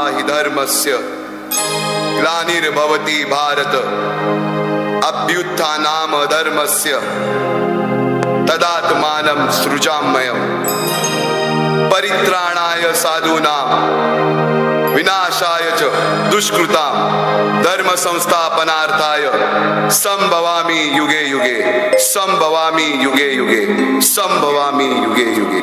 हि धर्मस्य ग्लानिर्भवति भारत। अभ्युत्थानाम धर्मस्य तदात्मानं सृजाम्ययम्। परित्राणाय साधूनां विनाशाय च दुष्कृतां धर्मसंस्थापनार्थाय संभवामि युगे युगे संभवामि युगे युगे संभवामि युगे युगे।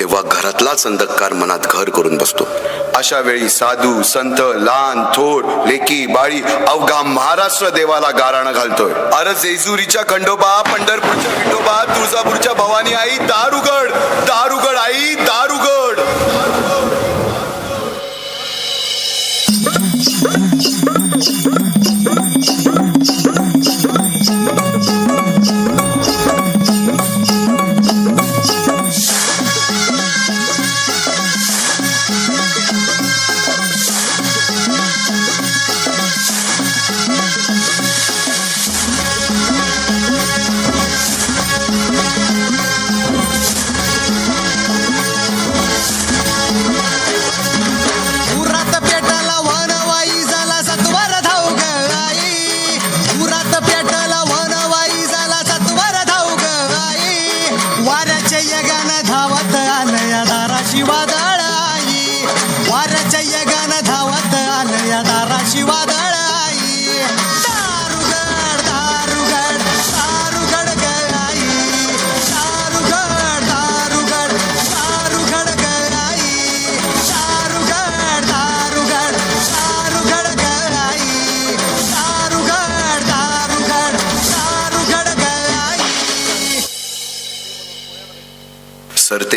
तेव्हा घरातलाच अंधकार मनात घर करून बसतो. अशा वेळी साधू संत लहान थोर लेकी बाळी अवघा महाराष्ट्र देवाला गाराणं घालतोय. अरे जेजुरीच्या खंडोबा पंढरपूरच्या विठोबा तुळजापूरच्या भवानी आई दारुगड दारुगड आई दारुगड.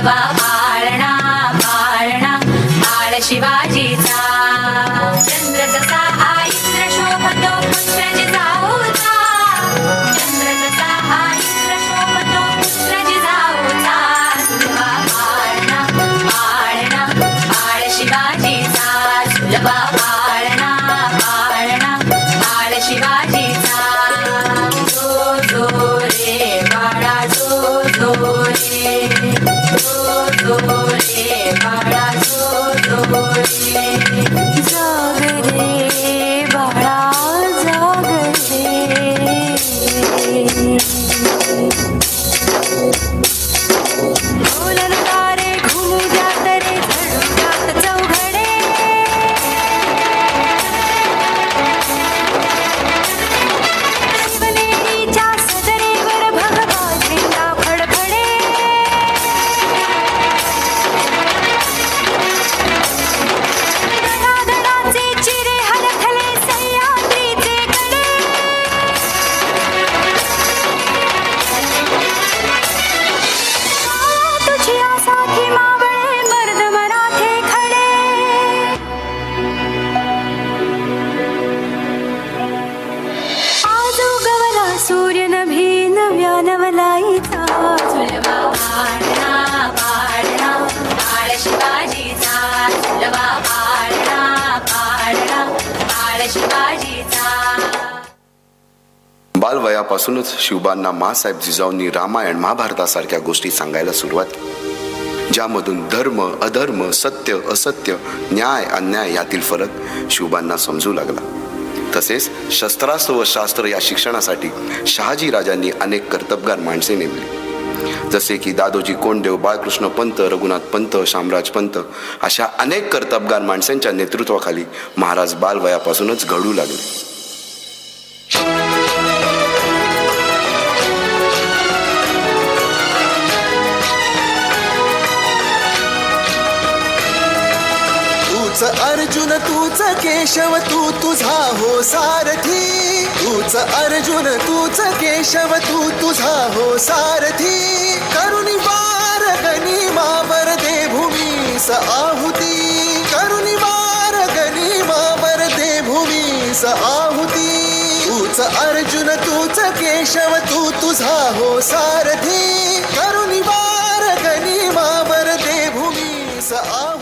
Baba. बाळ शिवाजीचा बाळ शिवाजीचा. बालवयापासूनच शिवबांना मासाहेब जिजाऊंनी रामायण महाभारतासारख्या गोष्टी सांगायला सुरुवात ज्यामधून धर्म अधर्म सत्य असत्य न्याय अन्याय यातील फरक शिवबांना समजू लागला. तसेच शस्त्रास्त्र व शास्त्र या शिक्षणासाठी शहाजी राजांनी अनेक कर्तबगार माणसे नेमली. जसे की दादोजी कोंडदेव बाळकृष्ण पंत रघुनाथ पंत शामराज पंत अशा अनेक कर्तबगार माणसांच्या नेतृत्वाखाली महाराज बालवयापासूनच घडू लागले. तूच अर्जुन तूच केशव तू तुझा हो सारथी. तूच अर्जुन तूच केशव तू तुझा हो सारथी. करुणी वार गनिमावर दे भूमीस आहुती. करुणी वार गनिमावर दे भूमीस आहुती. तूच अर्जुन तूच केशव तू तुझा हो सारथी. करुणी वार गनिमावर दे भूमीस आहुती.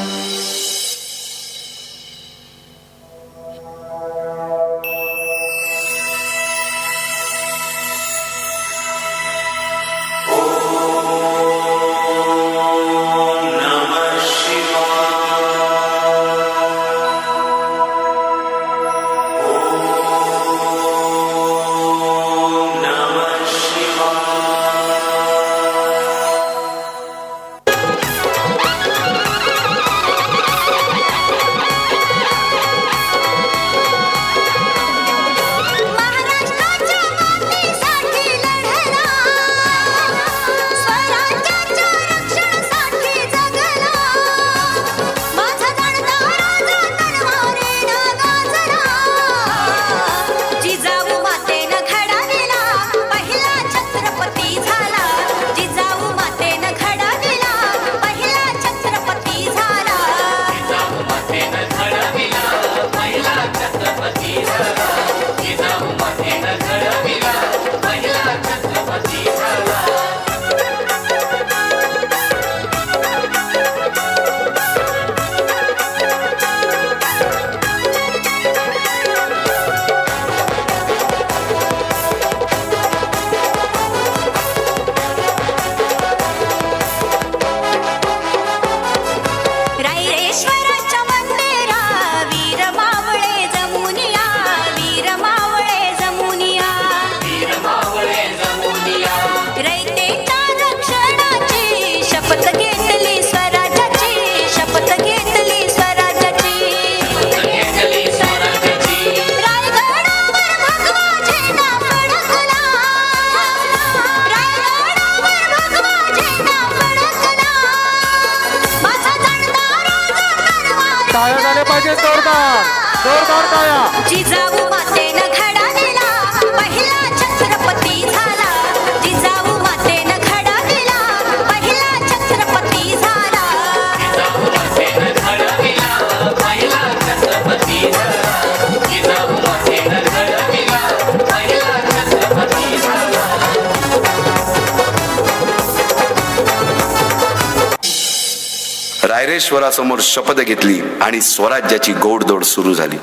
रायरेश्वरासमोर शपथ घेतली आणि स्वराज्याची गोडदोड सुरू झाली.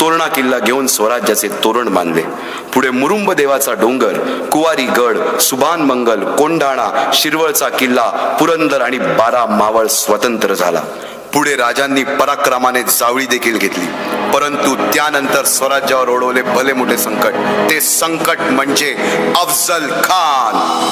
तोरणा किल्ला घेऊन स्वराज्याचे तोरण बांधले. पुढे मुरुंब देवाचा डोंगर कुवारी गड सुभान मंगल कोंढाणा शिरवळचा किल्ला पुरंदर आणि बारा मावळ स्वतंत्र झाला. पुढे राजांनी पराक्रमाने जावळी देखील घेतली. परंतु त्यानंतर स्वराज्यावर ओढवले भले मोठे संकट. ते संकट म्हणजे अफजल खान.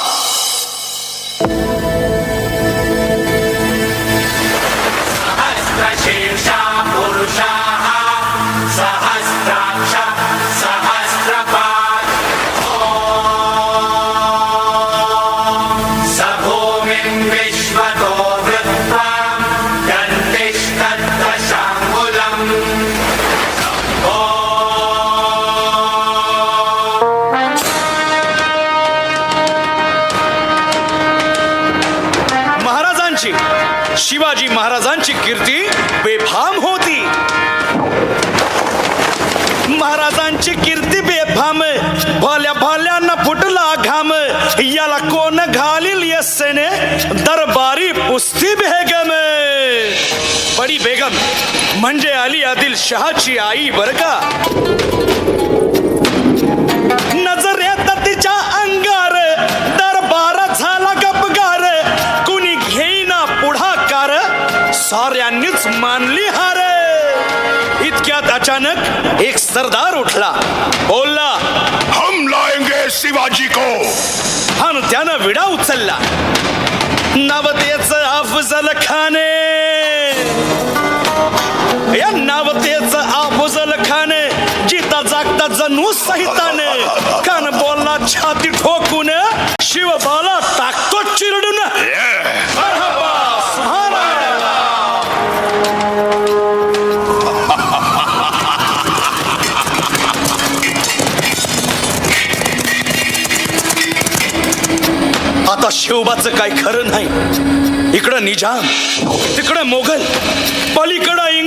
शहाची आई बर का? तिच्या अंगार दरबार झाला गपगार. कुणी घेईना पुढाकार साऱ्यांनीच मानली हार. इतक्यात अचानक एक सरदार उठला. बोलला हम लाएंगे शिवाजी को। आणि त्यानं विडा उचलला. नवतेच अफजल खाने या नवतेच अफजल खाने जिता जागता जणू सहिताने कान बोलला छाती ठोकून शिवबाला टाकतो चिरडून. मरहबा. आता शिवबाचं काय खरं नाही. इकडं निजाम तिकडं मोगल पलीकडं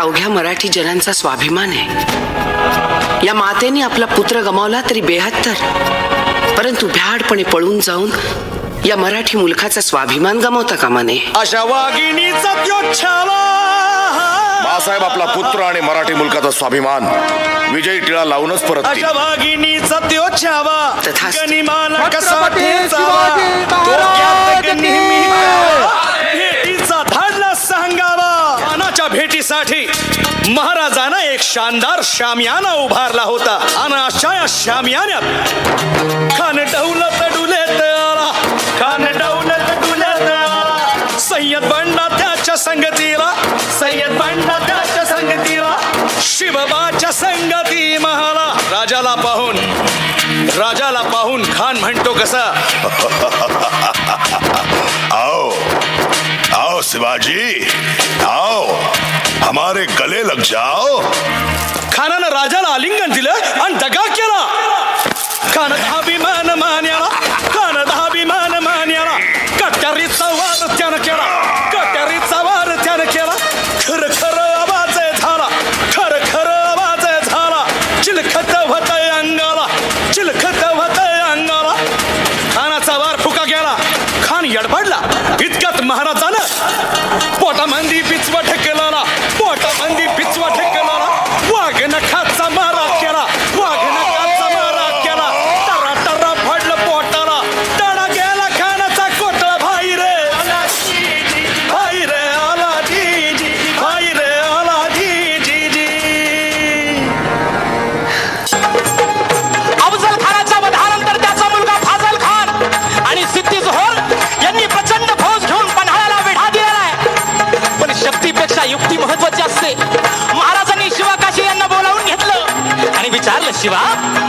अवघ्या मराठी जनांचा स्वाभिमान आहे. या मातेने आपला पुत्र गमावला तरी बेहत्तर परंतु भ्याडपणे पळून जाऊन या मराठी मुलखाचा स्वाभिमान गमावता कामा नये. अशा वाघिणीचा बाळासाहेब आपला पुत्र आणि मराठी मुलकाचा स्वाभिमान विजयी टिळा लावूनच परत अशा वाघिणीचा त्यो छावा. तथास्तु. गनिमाला कसा छत्रपती ठेचावा? शिवाजी डोक्यात महाराज भेटीसाठी महाराजानं एक शानदार शामियाना उभारला होता. आणि अशा या शामियान्यात खान डौल डुलेत आला. खान डौल डुलेत आला. सय्यद बंडा त्याच्या संगतीला. सय्यद बंडा त्याच्या संगतीला. शिवबाच्या संगती महाला. राजाला पाहून राजाला पाहून खान म्हणतो कसा? आओ आओ शिवाजी आओ. हमारे गले लग जाओ। खानानं राजाला आलिंगन दिलं आणि दगा केला। शिवा.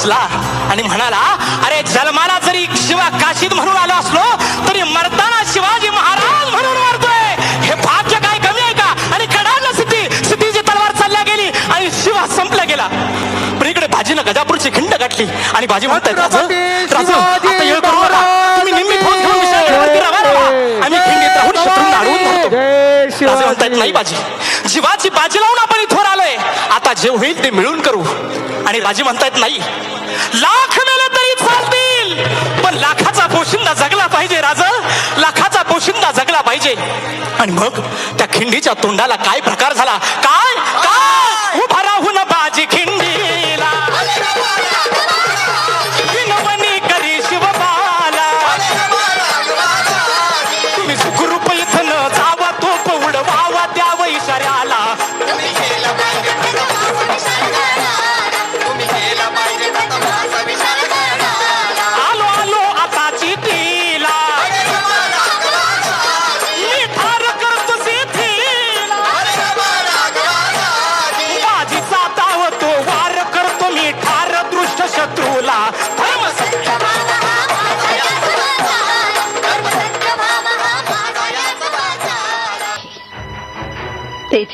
हसला आणि म्हणाला अरे जन्माला जरी शिवा काशीत म्हणून आलो असलो तरी मरताना शिवाजी महाराज म्हणून मरतोय. हे भाग्य काय कमी आहे का? आणि कडाल सिद्धी सिद्धीची तलवार चालल्या गेली आणि शिवा संपला गेला. पण इकडे भाजीनं गजापूरची खिंड गाठली आणि भाजी म्हणत फोन नाही बाजी जीवाची बाजी लावून आपण इथवर आलोय. आता जे होईल ते मिळून करू. आणि बाजी म्हणतायत नाही. लाख मेले तरी चालतील पण लाखाचा पोशिंदा जगला पाहिजे राजा. लाखाचा पोशिंदा जगला पाहिजे. आणि मग त्या खिंडीच्या तोंडाला काय प्रकार झाला? काय? काय?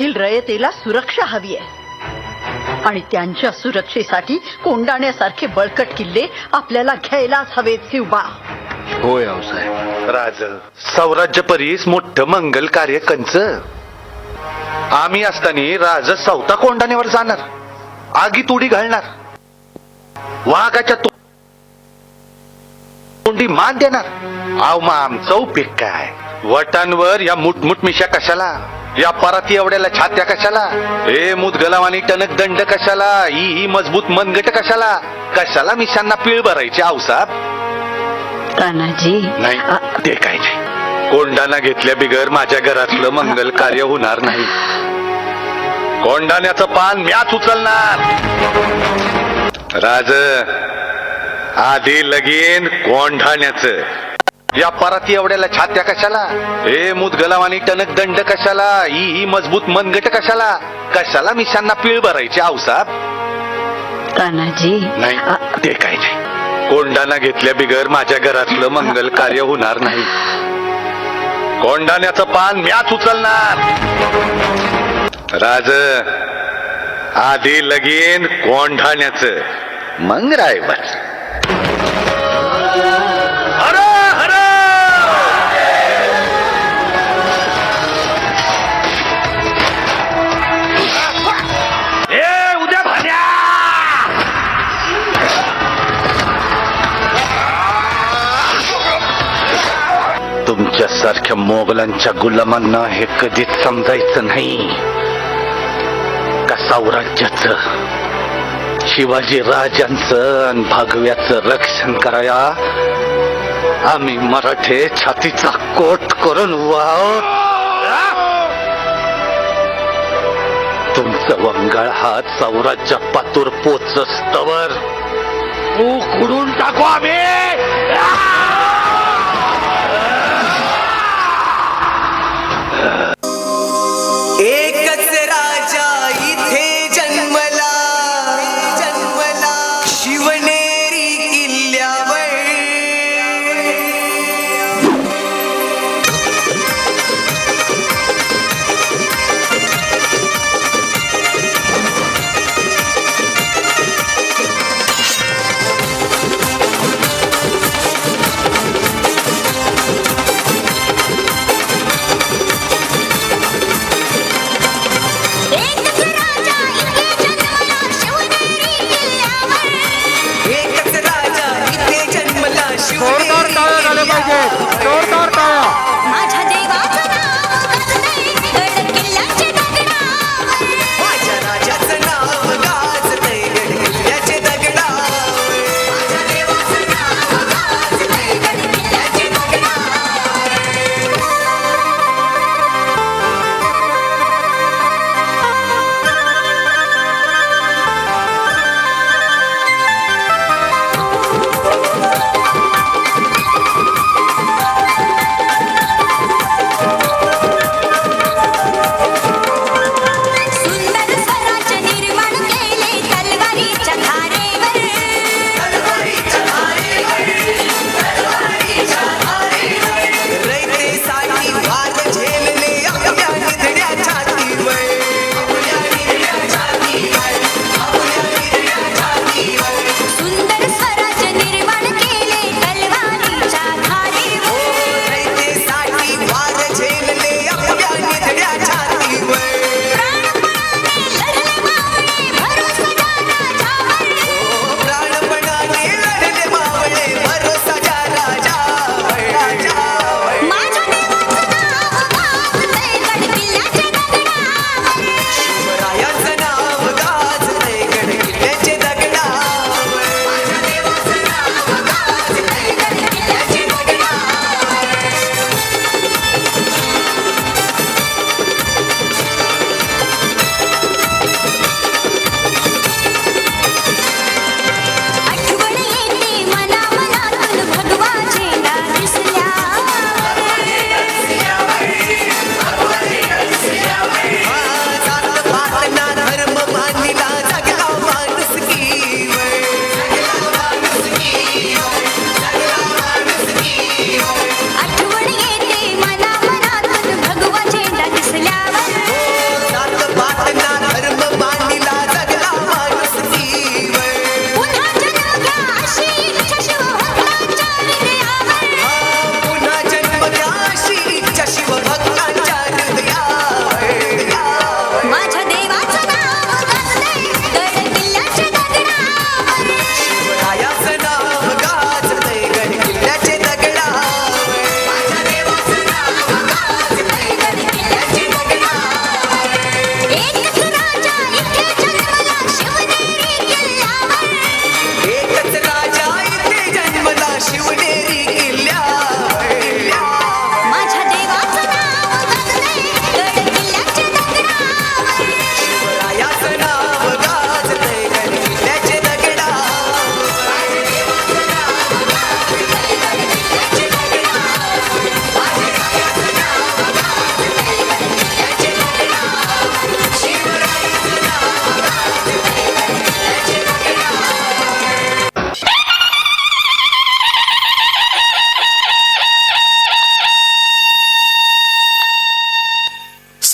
येथील रयतेला सुरक्षा हवी आहे. आणि त्यांच्या सुरक्षेसाठी कोंडाण्यासारखे बळकट किल्ले आपल्याला घ्यायलाच हवेत शिवबा होय आऊसाहेब राज सौराज्य परीस मोठं मंगल कार्य कंच. आम्ही असताना राज सौता कोंडाण्यावर जाणार. आगीत उडी घालणार. वाघाच्या तोंडी मान देणार. आव मग आमचा उपयोग काय? वटांवर या मुठमुठ मिशा कशाला? या पराती एवढ्याला छात्या कशाला? ए मुदगलाव आणि टणक दंड कशाला? ही ही मजबूत मनगट कशाला? कशाला मिशांना पीळ भरायची आऊसाहेब तानाजी नाही ते काय नाही. कोंडाणा घेतल्या बिगर माझ्या घरातलं मंगल कार्य होणार नाही. कोंडाण्याचं पान म्याच उचलणार. राज आधी लगीन कोंढाण्याचं. या पराती एवढ्याला छात्या कशाला? ए मुदगलाव आणि टणक दंड कशाला? ही ही मजबूत मनगट कशाला? कशाला मिशांना पीळ भरायची आऊसाहेब तानाजी नाही ते काय नाही. कोंडाणा घेतल्या बिगर माझ्या घरातलं मंगल कार्य होणार नाही. कोंडाण्याचं पान म्याच उचलणार. राज आधी लगीन कोंढाण्याचं. मग रायवर. मोगलांच्या गुलामांना हे कधीच समजायचं नाही. का साम्राज्याचं शिवाजी राजांचं आणि भागव्याचं रक्षण कराया. आम्ही मराठे छातीचा कोट करून वाव. तुमचं वंगाळ हात साम्राज्या पातूर पोचस्तवर. उकडून टाकू आम्ही.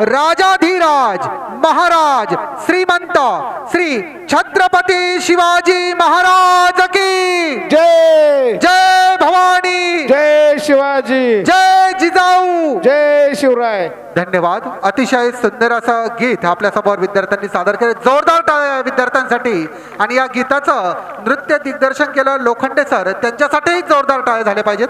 राजाधिराज महाराज श्रीमंत श्री छत्रपती शिवाजी महाराज की। जय। जय भवानी। जय शिवाजी। जय जिजाऊ। जय शिवराय। धन्यवाद। अतिशय सुंदर असं गीत आपल्यासमोर विद्यार्थ्यांनी सादर केलं. जोरदार टाळ्या विद्यार्थ्यांसाठी. आणि या गीताचं नृत्य दिग्दर्शन केलं लोखंडे सर. त्यांच्यासाठीही जोरदार टाळे झाले पाहिजेत.